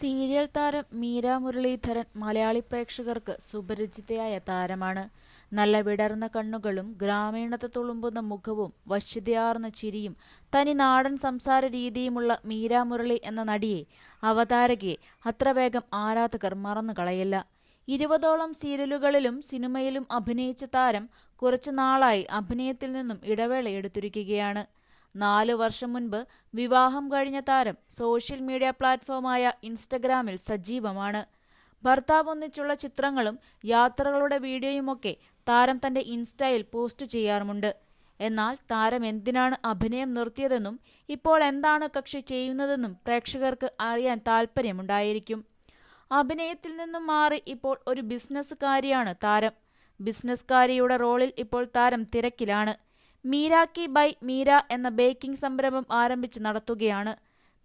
Serial താരം മീര മുരളീധരൻ മലയാളി പ്രേക്ഷകർക്ക് സുപരിചിതയായ താരമാണ്. നല്ല വിടർന്ന കണ്ണുകളും ഗ്രാമീണത തുളുമ്പുന്ന മുഖവും വശ്യതയാർന്ന ചിരിയും തനി നാടൻ സംസാര രീതിയുമുള്ള മീര മുരളി എന്ന നടിയെ അവതാരകയെ അത്ര വേഗം ആരാധകർ മറന്നു കളയില്ല. ഇരുപതോളം സീരിയലുകളിലും സിനിമയിലും അഭിനയിച്ച താരം കുറച്ചു നാളായി അഭിനയത്തിൽ നിന്നും ഇടവേള എടുത്തിരിക്കുകയാണ്. നാലു വർഷം മുൻപ് വിവാഹം കഴിഞ്ഞ താരം സോഷ്യൽ മീഡിയ പ്ലാറ്റ്ഫോമായ ഇൻസ്റ്റഗ്രാമിൽ സജീവമാണ്. ഭർത്താവ് ഒന്നിച്ചുള്ള ചിത്രങ്ങളും യാത്രകളുടെ വീഡിയോയുമൊക്കെ താരം തന്റെ ഇൻസ്റ്റയിൽ പോസ്റ്റ് ചെയ്യാറുമുണ്ട്. എന്നാൽ താരം എന്തിനാണ് അഭിനയം നിർത്തിയതെന്നും ഇപ്പോൾ എന്താണ് കക്ഷി ചെയ്യുന്നതെന്നും പ്രേക്ഷകർക്ക് അറിയാൻ താല്പര്യമുണ്ടായിരിക്കും അഭിനയത്തിൽ നിന്നും മാറി ഇപ്പോൾ ഒരു ബിസിനസ്സുകാരിയാണ് താരം. ബിസിനസ്സുകാരിയുടെ റോളിൽ ഇപ്പോൾ താരം തിരക്കിലാണ്. മീരാക്കി ബൈ മീര എന്ന ബേക്കിംഗ് സംരംഭം ആരംഭിച്ച് നടത്തുകയാണ്.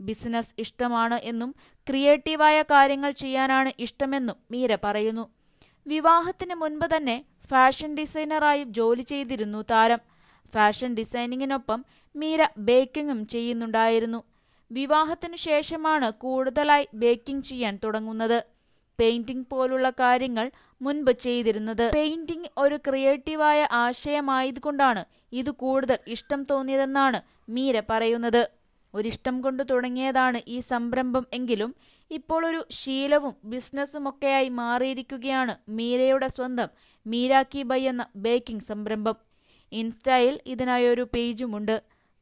ബിസിനസ് ഇഷ്ടമാണ് എന്നും ക്രിയേറ്റീവായ കാര്യങ്ങൾ ചെയ്യാനാണ് ഇഷ്ടമെന്നും മീര പറയുന്നു. വിവാഹത്തിന് മുൻപ് തന്നെ ഫാഷൻ ഡിസൈനറായും ജോലി ചെയ്തിരുന്നു താരം. ഫാഷൻ ഡിസൈനിങ്ങിനൊപ്പം മീര ബേക്കിങ്ങും ചെയ്യുന്നുണ്ടായിരുന്നു. വിവാഹത്തിനു ശേഷമാണ് കൂടുതലായി ബേക്കിംഗ് ചെയ്യാൻ തുടങ്ങുന്നത്. പെയിന്റിംഗ് പോലുള്ള കാര്യങ്ങൾ മുൻപ് ചെയ്തിരുന്നത്. പെയിന്റിംഗ് ഒരു ക്രിയേറ്റീവായ ആശയമായതുകൊണ്ടാണ് ഇത് കൂടുതൽ ഇഷ്ടം തോന്നിയതെന്നാണ് മീര പറയുന്നത്. ഒരിഷ്ടം കൊണ്ട് തുടങ്ങിയതാണ് ഈ സംരംഭം എങ്കിലും ഇപ്പോൾ ഒരു ശീലവും ബിസിനസ്സും ബിസിനസ്സുമൊക്കെയായി മാറിയിരിക്കുകയാണ് മീരയുടെ സ്വന്തം മീരാക്കി ബൈ എന്ന ബേക്കിംഗ് സംരംഭം. ഇൻസ്റ്റയിൽ ഇതിനായി ഒരു പേജുമുണ്ട്.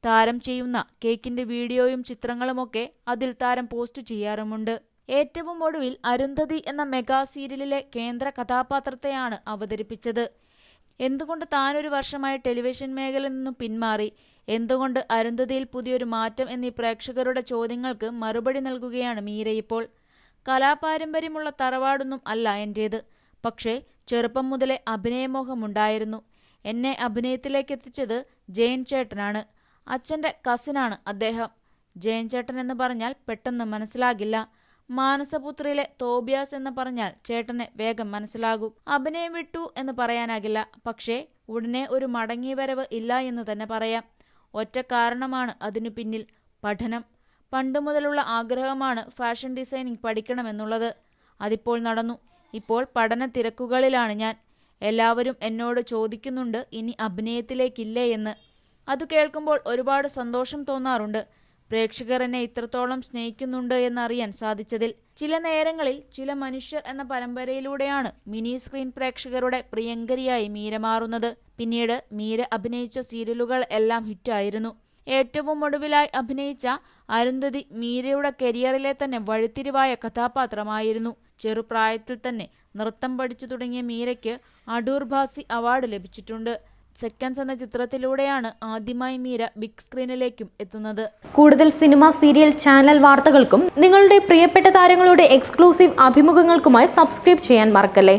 താരം ചെയ്യുന്ന കേക്കിന്റെ വീഡിയോയും ചിത്രങ്ങളുമൊക്കെ അതിൽ താരം പോസ്റ്റ് ചെയ്യാറുമുണ്ട്. ഏറ്റവും ഒടുവിൽ അരുന്ധതി എന്ന മെഗാ സീരിയലിലെ കേന്ദ്ര കഥാപാത്രത്തെയാണ് അവതരിപ്പിച്ചത്. എന്തുകൊണ്ട് താനൊരു വർഷമായി ടെലിവിഷൻ മേഖലയിൽ നിന്നും പിന്മാറി? എന്തുകൊണ്ട് അരുന്ധതിയിൽ പുതിയൊരു മാറ്റം എന്നീ പ്രേക്ഷകരുടെ ചോദ്യങ്ങൾക്ക് മറുപടി നൽകുകയാണ് മീര ഇപ്പോൾ? കലാപാരമ്പര്യമുള്ള തറവാടൊന്നും അല്ല എന്റേത് പക്ഷേ ചെറുപ്പം മുതലേ അഭിനയമോഹമുണ്ടായിരുന്നു. എന്നെ അഭിനയത്തിലേക്ക് എത്തിച്ചത് ജയൻ ചേട്ടനാണ്. അച്ഛന്റെ കസിനാണ് അദ്ദേഹം. ജയൻ ചേട്ടൻ എന്ന് പറഞ്ഞാൽ പെട്ടെന്ന് മനസ്സിലാകില്ല. മാനസപുത്രിയിലെ തോബിയാസ് എന്ന് പറഞ്ഞാൽ ചേട്ടനെ വേഗം മനസ്സിലാകും. അഭിനയം വിട്ടു എന്ന് പറയാനാകില്ല. പക്ഷേ ഉടനെ ഒരു മടങ്ങിവരവ് ഇല്ല എന്ന് തന്നെ പറയാം. ഒറ്റ കാരണമാണ് അതിനു പിന്നിൽ പഠനം. പണ്ടു മുതലുള്ള ആഗ്രഹമാണ് ഫാഷൻ ഡിസൈനിങ് പഠിക്കണമെന്നുള്ളത്. അതിപ്പോൾ നടന്നു. ഇപ്പോൾ പഠന തിരക്കുകളിലാണ് ഞാൻ. എല്ലാവരും എന്നോട് ചോദിക്കുന്നുണ്ട് ഇനി അഭിനയത്തിലേക്കില്ലേ എന്ന്. അത് കേൾക്കുമ്പോൾ ഒരുപാട് സന്തോഷം തോന്നാറുണ്ട്. പ്രേക്ഷകർ എന്നെ ഇത്രത്തോളം സ്നേഹിക്കുന്നുണ്ട് എന്നറിയാൻ സാധിച്ചതിൽ ചില നേരങ്ങളിൽ ചില മനുഷ്യർ എന്ന പരമ്പരയിലൂടെയാണ് മിനി സ്ക്രീൻ പ്രേക്ഷകരുടെ പ്രിയങ്കരിയായി മീര മാറുന്നത്. പിന്നീട് മീര അഭിനയിച്ച സീരിയലുകൾ എല്ലാം ഹിറ്റായിരുന്നു. ഏറ്റവും ഒടുവിലായി അഭിനയിച്ച അരുന്ധതി മീരയുടെ കരിയറിലെ തന്നെ വഴിത്തിരിവായ കഥാപാത്രമായിരുന്നു. ചെറുപ്രായത്തിൽ തന്നെ നൃത്തം പഠിച്ചു തുടങ്ങിയ മീരയ്ക്ക് അടൂർഭാസി അവാർഡ് ലഭിച്ചിട്ടുണ്ട്. സെക്കൻഡ്സ് എന്ന ചിത്രത്തിലൂടെയാണ് ആദ്യമായി മീര ബിഗ് സ്ക്രീനിലേക്കും എത്തുന്നത്. കൂടുതൽ സിനിമ സീരിയൽ ചാനൽ വാർത്തകൾക്കും നിങ്ങളുടെ പ്രിയപ്പെട്ട താരങ്ങളുടെ എക്സ്ക്ലൂസീവ് അഭിമുഖങ്ങൾക്കുമായി സബ്സ്ക്രൈബ് ചെയ്യാൻ മറക്കല്ലേ?